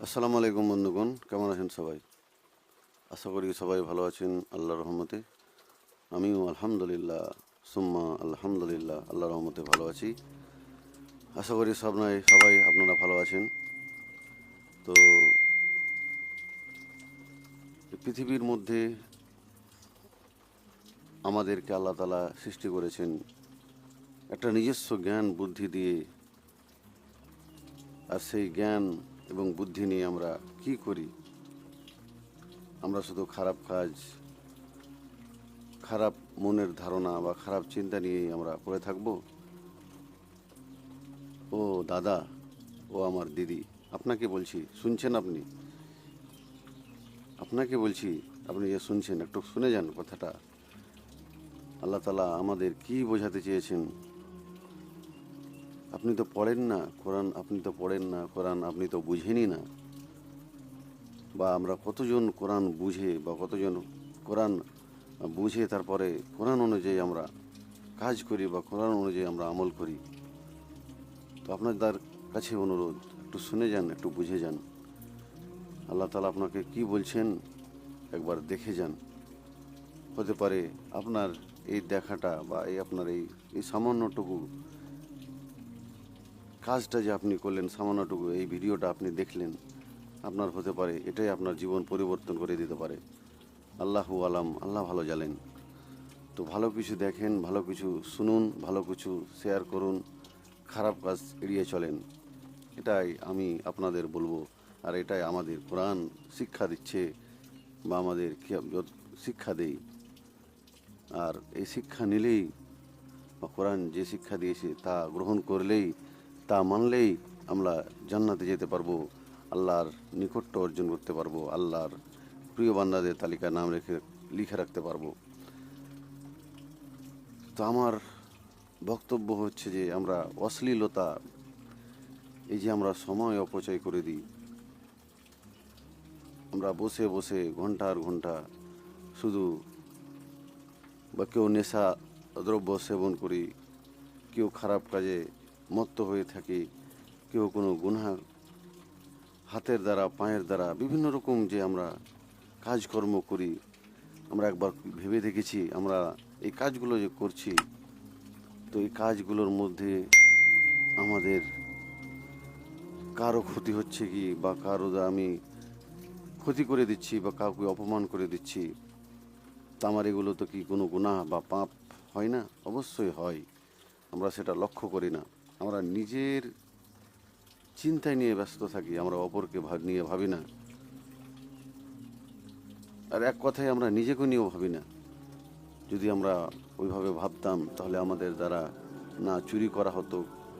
আসসালামু আলাইকুম বন্ধুগণ, কেমন আছেন সবাই? আশা করি সবাই ভালো আছেন, আল্লাহর রহমতে। আমিও আলহামদুলিল্লাহ, সুম্মা আলহামদুলিল্লাহ, আল্লাহর রহমতে ভালো আছি। আশা করি সবাই সবাই আপনারা ভালো আছেন। তো পৃথিবীর মধ্যে আমাদেরকে আল্লাহ তালা সৃষ্টি করেছেন একটা নিজস্ব জ্ঞান, বুদ্ধি দিয়ে। আর সেই জ্ঞান এবং বুদ্ধি নিয়ে আমরা কি করি? আমরা শুধু খারাপ কাজ, খারাপ মনের ধারণা বা খারাপ চিন্তা নিয়েই আমরা পড়ে থাকব? ও দাদা, ও আমার দিদি, আপনাকে বলছি, শুনছেন আপনি? আপনাকে বলছি, আপনি যে শুনছেন, একটু শুনে যান কথাটা। আল্লাহ তালা আমাদের কি বোঝাতে চেয়েছেন? আপনি তো পড়েন না, কোরআন আপনি তো পড়েন না, কোরআন আপনি তো বুঝেনই না। বা আমরা কতজন কোরআন বুঝে বা কতজন কোরআন বুঝে তারপরে কোরআন অনুযায়ী আমরা কাজ করি বা কোরআন অনুযায়ী আমরা আমল করি? তো আপনাদের কাছে অনুরোধ, একটু শুনে যান, একটু বুঝে যান। আল্লাহ তালা আপনাকে কি বলছেন একবার দেখে যান। হতে পারে আপনার এই দেখাটা বা এই আপনার এই এই সামান্যটুকু কাজটা যে আপনি করলেন, সামান্যটুকু এই ভিডিওটা আপনি দেখলেন, আপনার হতে পারে, এটাই আপনার জীবন পরিবর্তন করে দিতে পারে। আল্লাহু আলাম, আল্লাহ ভালো জানেন। তো ভালো কিছু দেখেন, ভালো কিছু শুনুন, ভালো কিছু শেয়ার করুন, খারাপ কাজ এড়িয়ে চলেন। এটাই আমি আপনাদের বলব, আর এটাই আমাদের কোরআন শিক্ষা দিচ্ছে, বা আমাদের শিক্ষা দেই। আর এই শিক্ষা নিলেই, বা কোরআন যে শিক্ষা দিয়েছে, তা গ্রহণ করলেই তা মানলেই আমরা জান্নাতে যেতে পারব, আল্লাহর নিকট্য অর্জন করতে পারব, আল্লাহর প্রিয় বান্দাদের তালিকায় নাম রেখে, লিখে রাখতে পারব। তো আমার বক্তব্য হচ্ছে যে আমরা অশ্লীলতা, এই যে আমরা সময় অপচয় করে দিই, আমরা বসে বসে ঘণ্টার ঘণ্টা শুধু বা কেউ নেশা দ্রব্য সেবন করি, কেউ খারাপ কাজে মত্ত হয়ে থাকি, কেউ কোনো গুনহা হাতের দ্বারা, পায়ের দ্বারা, বিভিন্ন রকম যে আমরা কাজকর্ম করি, আমরা একবার ভেবে দেখেছি, আমরা এই কাজগুলো যে করছি, তো এই কাজগুলোর মধ্যে আমাদের কারও ক্ষতি হচ্ছে কি, বা কারও আমি ক্ষতি করে দিচ্ছি, বা কাউকে অপমান করে দিচ্ছি, তা আমার এগুলো তো কি কোনো গুনাহ বা পাপ হয় না? অবশ্যই হয়। আমরা সেটা লক্ষ্য করি না। আমরা নিজের চিন্তায় নিয়ে ব্যস্ত থাকি, আমরা অপরকে নিয়ে ভাবি না। আর এক কথায় আমরা নিজেকে নিয়েও ভাবি না। যদি আমরা ওইভাবে ভাবতাম, তাহলে আমাদের দ্বারা না চুরি করা হতো,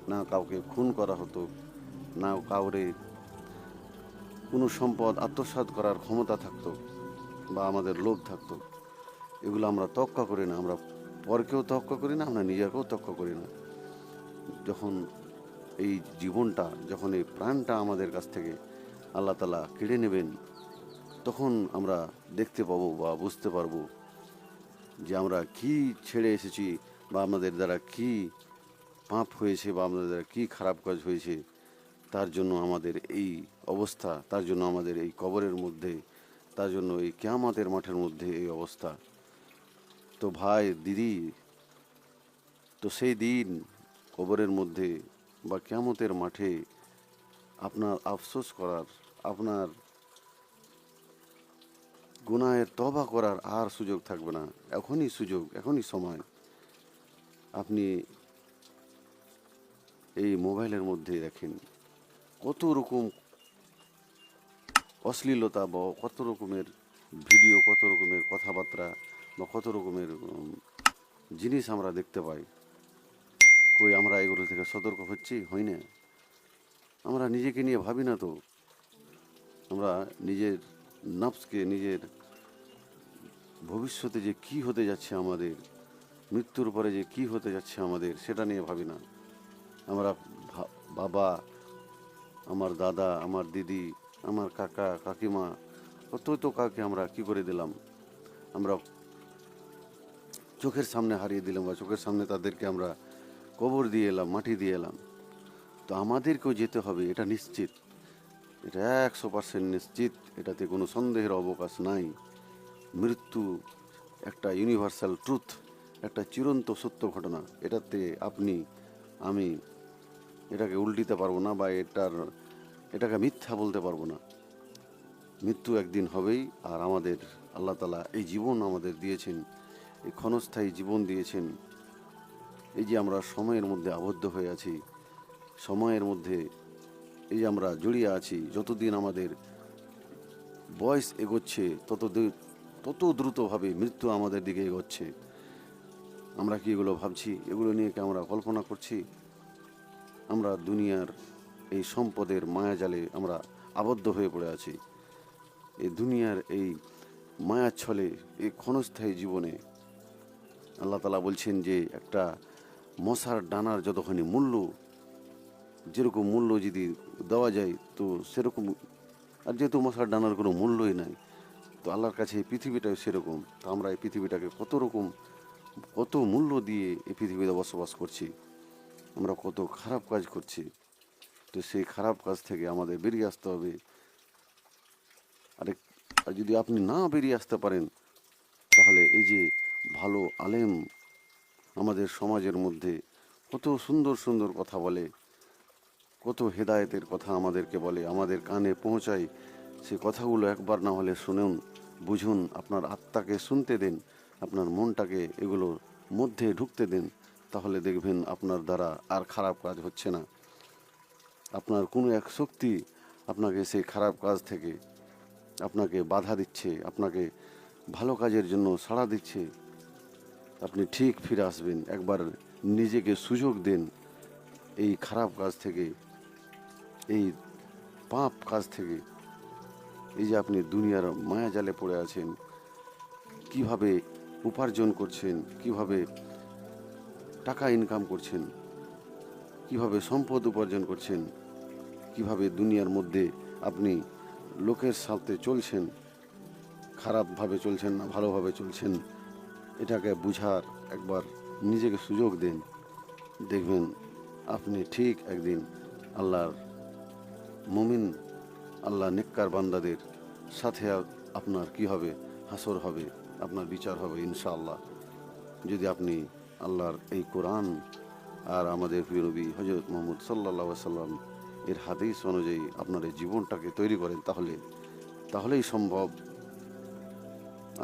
না কাউকে খুন করা হতো, না কাউরে কোনো সম্পদ আত্মসাৎ করার ক্ষমতা থাকতো বা আমাদের লোভ থাকতো। এগুলো আমরা তক্কা করি না, আমরা পরকেও তক্কা করি না, আমরা নিজেকেও তক্কা করি না। যখন এই জীবনটা, যখন এই প্রাণটা আমাদের কাছ থেকে আল্লাহ তালা কেড়ে নেবেন, তখন আমরা দেখতে পাবো বা বুঝতে পারব যে আমরা কি ছেড়ে এসেছি বা আমাদের দ্বারা কি পাপ হয়েছে বা আমাদের দ্বারা কী খারাপ কাজ হয়েছে, তার জন্য আমাদের এই অবস্থা, তার জন্য আমাদের এই কবরের মধ্যে, তার জন্য এই কেয়ামাতের মাঠের মধ্যে এই অবস্থা। তো ভাই, দিদি, তো সেই দিন কবরের মধ্যে বা কেয়ামতের মাঠে আপনার আফসোস করার, আপনার গুনাহের তবা করার আর সুযোগ থাকবে না। এখনই সুযোগ, এখনই সময়। আপনি এই মোবাইলের মধ্যে দেখেন কত রকম অশ্লীলতা বা কত রকমের ভিডিও, কত রকমের কথাবার্তা বা কত রকমের জিনিস আমরা দেখতে পাই। কই আমরা এগুলো থেকে সতর্ক হচ্ছি? হই না। আমরা নিজেকে নিয়ে ভাবি না তো। আমরা নিজের নফসকে, নিজের ভবিষ্যতে যে কি হতে যাচ্ছে আমাদের, মৃত্যুর পরে যে কি হতে যাচ্ছে আমাদের, সেটা নিয়ে ভাবি না। আমরা বাবা, আমার দাদা, আমার দিদি, আমার কাকা, কাকিমা কত তো কাকে আমরা কি করে দিলাম? আমরা চোখের সামনে হারিয়ে দিলাম বা চোখের সামনে তাদেরকে আমরা কবর দিয়ে এলাম, মাটি দিয়ে এলাম। তো আমাদেরকেও যেতে হবে, এটা নিশ্চিত। এটা একশো পার্সেন্ট নিশ্চিত, এটাতে কোনো সন্দেহের অবকাশ নাই। মৃত্যু একটা ইউনিভার্সাল ট্রুথ একটা চিরন্ত সত্য ঘটনা। এটাতে আপনি, আমি এটাকে উল্টিতে পারব না বা এটার, এটাকে মিথ্যা বলতে পারব না। মৃত্যু একদিন হবেই, আর আমাদের আল্লাহ তালা এই জীবন আমাদের দিয়েছেন, এই ক্ষণস্থায়ী জীবন দিয়েছেন। এই যে আমরা সময়ের মধ্যে আবদ্ধ হয়ে আছি, সময়ের মধ্যে এই যে আমরা জড়িয়ে আছি, যতদিন আমাদের বয়স এগোচ্ছে তত তত দ্রুতভাবে মৃত্যু আমাদের দিকে এগোচ্ছে। আমরা কি এগুলো ভাবছি? এগুলো নিয়ে কি আমরা কল্পনা করছি? আমরা দুনিয়ার এই সম্পদের মায়াজালে আমরা আবদ্ধ হয়ে পড়ে আছি। এই দুনিয়ার এই মায়ার ছলে এই ক্ষণস্থায়ী জীবনে আল্লাহ তালা বলছেন যে একটা মশার ডানার যতখানি মূল্য, যেরকম মূল্য যদি দেওয়া যায়, তো সেরকম আর যেহেতু মশার ডানার কোনো মূল্যই নাই, তো আল্লাহর কাছে এই পৃথিবীটাও সেরকম। তো আমরা এই পৃথিবীটাকে কত রকম কত মূল্য দিয়ে এই পৃথিবীতে বসবাস করছি, আমরা কত খারাপ কাজ করছি। তো সেই খারাপ কাজ থেকে আমাদের বেরিয়ে আসতে হবে। আরেক আর যদি আপনি না বেরিয়ে আসতে পারেন, তাহলে এই যে ভালো আলেম আমাদের সমাজের মধ্যে কত সুন্দর সুন্দর কথা বলে, কত হেদায়েতের কথা আমাদেরকে বলে, আমাদের কানে পৌঁছায়। সে কথাগুলো একবার না হলে শুনুন, বুঝুন, আপনার আত্মাকে শুনতে দেন, আপনার মনটাকে এগুলোর মধ্যে ঢুকতে দিন, তাহলে দেখবেন আপনার দ্বারা আর খারাপ কাজ হচ্ছে না। আপনার কোনো এক শক্তি আপনাকে সেই খারাপ কাজ থেকে আপনাকে বাধা দিচ্ছে, আপনাকে ভালো কাজের জন্য সাড়া দিচ্ছে। আপনি ঠিক ফিরে আসবেন। একবার নিজেকে সুযোগ দেন এই খারাপ কাজ থেকে, এই পাপ কাজ থেকে। এই যে আপনি দুনিয়ার মায়া জালে পড়ে আছেন, কীভাবে উপার্জন করছেন, কীভাবে টাকা ইনকাম করছেন, কীভাবে সম্পদ উপার্জন করছেন, কীভাবে দুনিয়ার মধ্যে আপনি লোকের সাথে চলছেন, খারাপভাবে চলছেন না, ভালোভাবে চলছেন এটাকে বুঝার একবার নিজেকে সুযোগ দেন। দেখবেন আপনি ঠিক একদিন আল্লাহর মুমিন, আল্লাহ নেককার বান্দাদের সাথে আপনার কি হবে? হাসর হবে, আপনার বিচার হবে ইনশাআল্লাহ। যদি আপনি আল্লাহর এই কোরআন আর আমাদের প্রিয় নবী হজরত মোহাম্মদ সাল্লাহ সাল্লাম এর হাদিস অনুযায়ী আপনার এই জীবনটাকে তৈরি করেন, তাহলে, তাহলেই সম্ভব।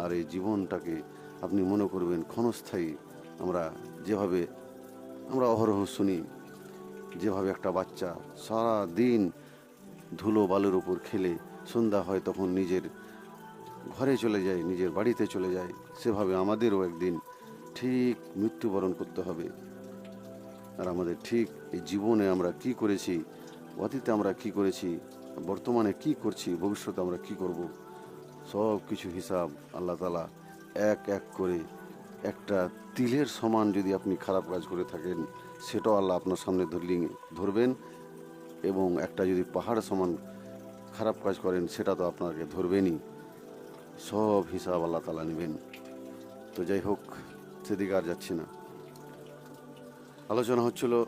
আর এই জীবনটাকে আপনি মনে করবেন ক্ষণস্থায়ী আমরা যেভাবে, আমরা অহরহ শুনি, যেভাবে একটা বাচ্চা সারা দিন ধুলো বালুর উপর খেলে, সন্ধ্যা হয় তখন নিজের ঘরে চলে যায়, নিজের বাড়িতে চলে যায়, সেভাবে আমাদেরও একদিন ঠিক মৃত্যুবরণ করতে হবে। আর আমাদের ঠিক এই জীবনে আমরা কি করেছি, অতীতে আমরা কি করেছি, বর্তমানে কি করছি, ভবিষ্যতে আমরা কি করব সব কিছু হিসাব আল্লাহ তালা এক এক করে একটা তিলের সমান যদি আপনি খারাপ কাজ করে থাকেন, সেটাও আল্লাহ আপনার সামনে ধরলি, ধরবেন এবং একটা যদি পাহাড় সমান খারাপ কাজ করেন, সেটা তো আপনাকে ধরবেনই। সব হিসাব আল্লাহ তালা নেবেন। তো যাই হোক, সেদিকে আর যাচ্ছি না। আলোচনা হচ্ছিল,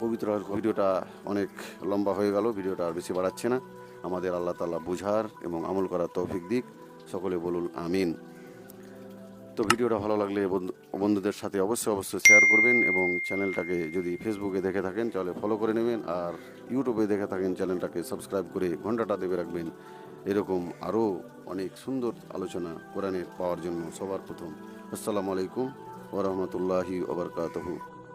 পবিত্র ভিডিওটা অনেক লম্বা হয়ে গেল, ভিডিওটা আর বেশি বাড়াচ্ছে না। আমাদের আল্লাহ তালা বুঝার এবং আমল করার তৌফিক দিক। সকলে বলুন, আমিন। তো ভিডিওটা ভালো লাগলে বন্ধু- বন্ধুদের সাথে অবশ্যই অবশ্যই শেয়ার করবেন এবং চ্যানেলটাকে যদি ফেসবুকে দেখে থাকেন, তাহলে ফলো করে নেবেন আর ইউটিউবে দেখে থাকেন চ্যানেলটাকে সাবস্ক্রাইব করে ঘন্টাটা দেবে রাখবেন। এরকম আরও অনেক সুন্দর আলোচনা কোরআনের পাওয়ার জন্য সবার প্রথম। আসসালামু আলাইকুম ওরহমতুল্লাহি ওবরকাতহু